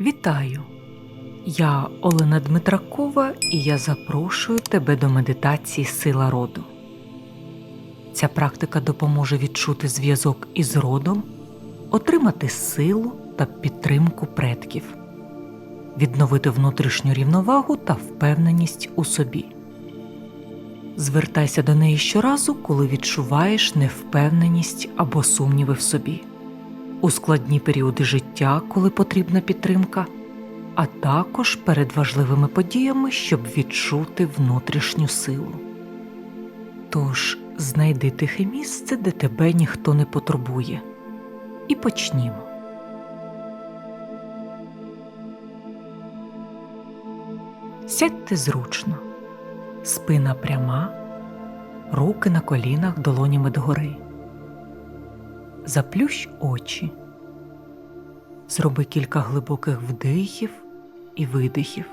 Вітаю! Я Олена Дмитракова і я запрошую тебе до медитації Сила роду. Ця практика допоможе відчути зв'язок із родом, отримати силу та підтримку предків, відновити внутрішню рівновагу та впевненість у собі. Звертайся до неї щоразу, коли відчуваєш невпевненість або сумніви в собі у складні періоди життя, коли потрібна підтримка, а також перед важливими подіями, щоб відчути внутрішню силу. Тож знайди тихе місце, де тебе ніхто не потурбує, і почнімо. Сядьте зручно, спина пряма, руки на колінах долонями догори. Заплющ очі. Зроби кілька глибоких вдихів і видихів.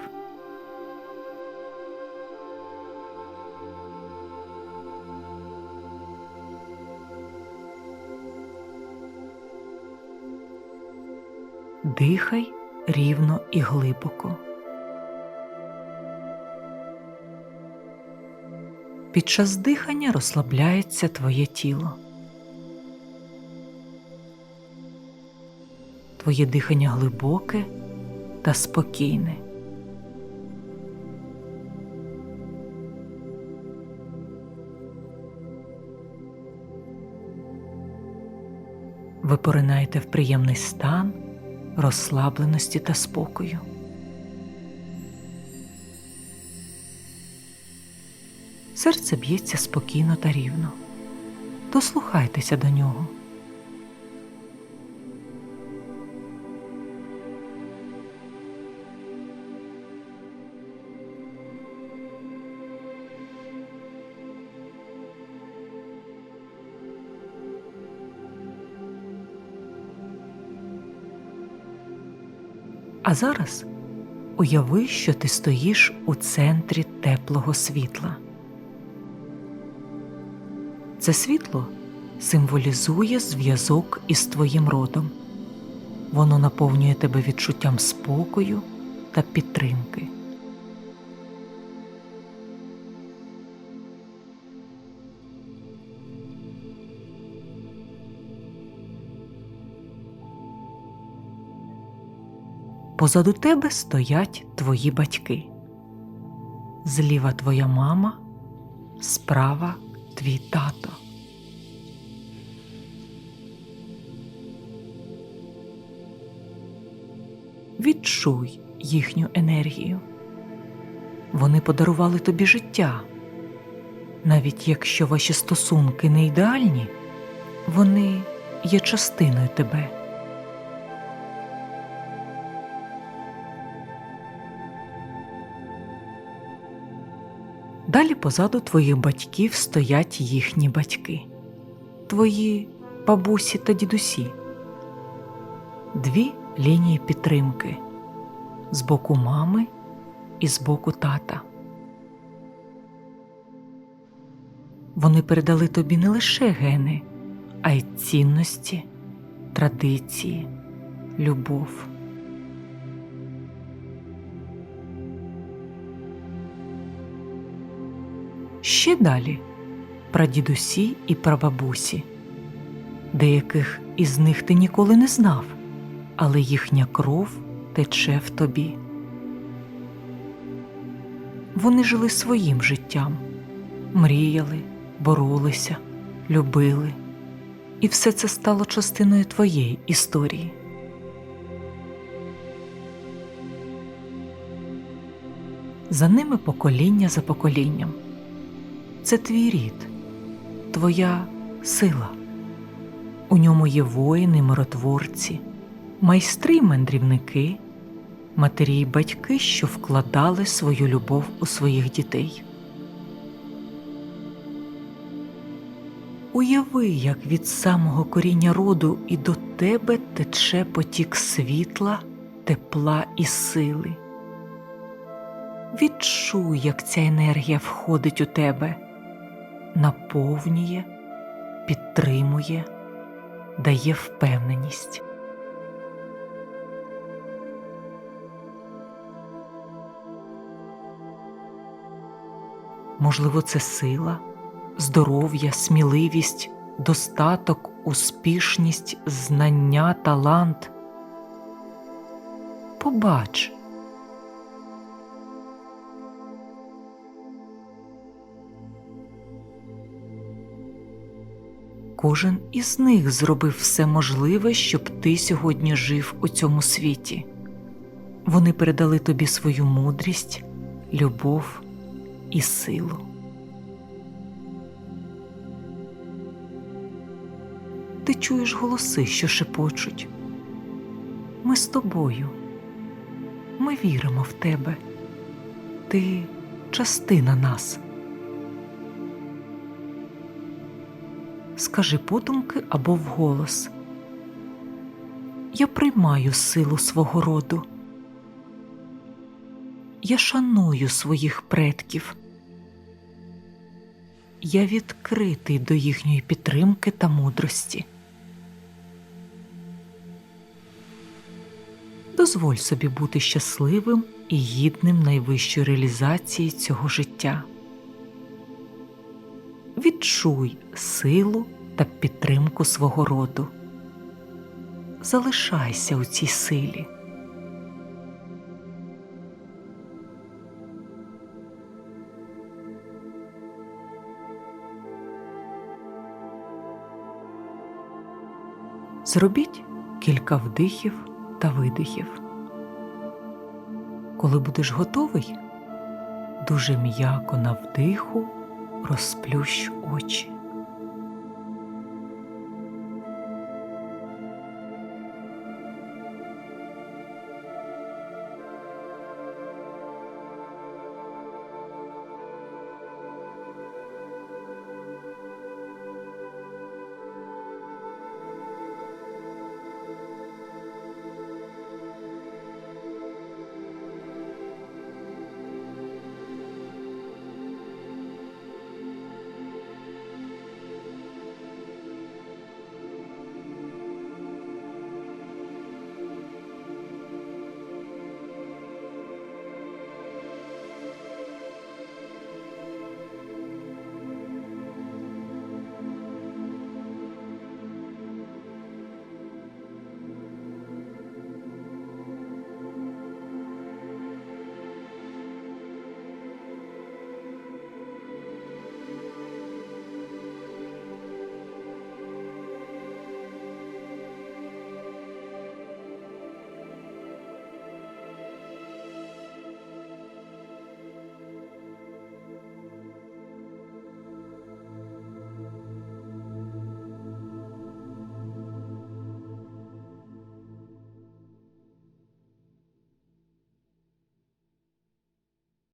Дихай рівно і глибоко. Під час дихання розслабляється твоє тіло. Твоє дихання глибоке та спокійне. Ви поринаєте в приємний стан розслабленості та спокою. Серце б'ється спокійно та рівно. Дослухайтеся до нього. А зараз уяви, що ти стоїш у центрі теплого світла. Це світло символізує зв'язок із твоїм родом. Воно наповнює тебе відчуттям спокою та підтримки. Позаду тебе стоять твої батьки. Зліва твоя мама, справа твій тато. Відчуй їхню енергію. Вони подарували тобі життя. Навіть якщо ваші стосунки не ідеальні, вони є частиною тебе. Далі позаду твоїх батьків стоять їхні батьки, твої бабусі та дідусі, дві лінії підтримки з боку мами і з боку тата. Вони передали тобі не лише гени, а й цінності, традиції, любов. Ще далі прадідусі і прабабусі. Деяких із них ти ніколи не знав, але їхня кров тече в тобі. Вони жили своїм життям, мріяли, боролися, любили, і все це стало частиною твоєї історії. За ними покоління за поколінням це твій рід, твоя сила. У ньому є воїни, миротворці, майстри мандрівники, матері й батьки, що вкладали свою любов у своїх дітей. Уяви, як від самого коріння роду і до тебе тече потік світла, тепла і сили. Відчуй, як ця енергія входить у тебе наповнює, підтримує, дає впевненість. Можливо, це сила, здоров'я, сміливість, достаток, успішність, знання, талант. Побач, Кожен із них зробив все можливе, щоб ти сьогодні жив у цьому світі. Вони передали тобі свою мудрість, любов і силу. Ти чуєш голоси, що шепочуть. Ми з тобою. Ми віримо в тебе. Ти частина нас. Скажи подумки або вголос. Я приймаю силу свого роду. Я шаную своїх предків. Я відкритий до їхньої підтримки та мудрості. Дозволь собі бути щасливим і гідним найвищої реалізації цього життя. Відчуй силу та підтримку свого роду. Залишайся у цій силі. Зробіть кілька вдихів та видихів. Коли будеш готовий, дуже м'яко на вдиху розплющ очі.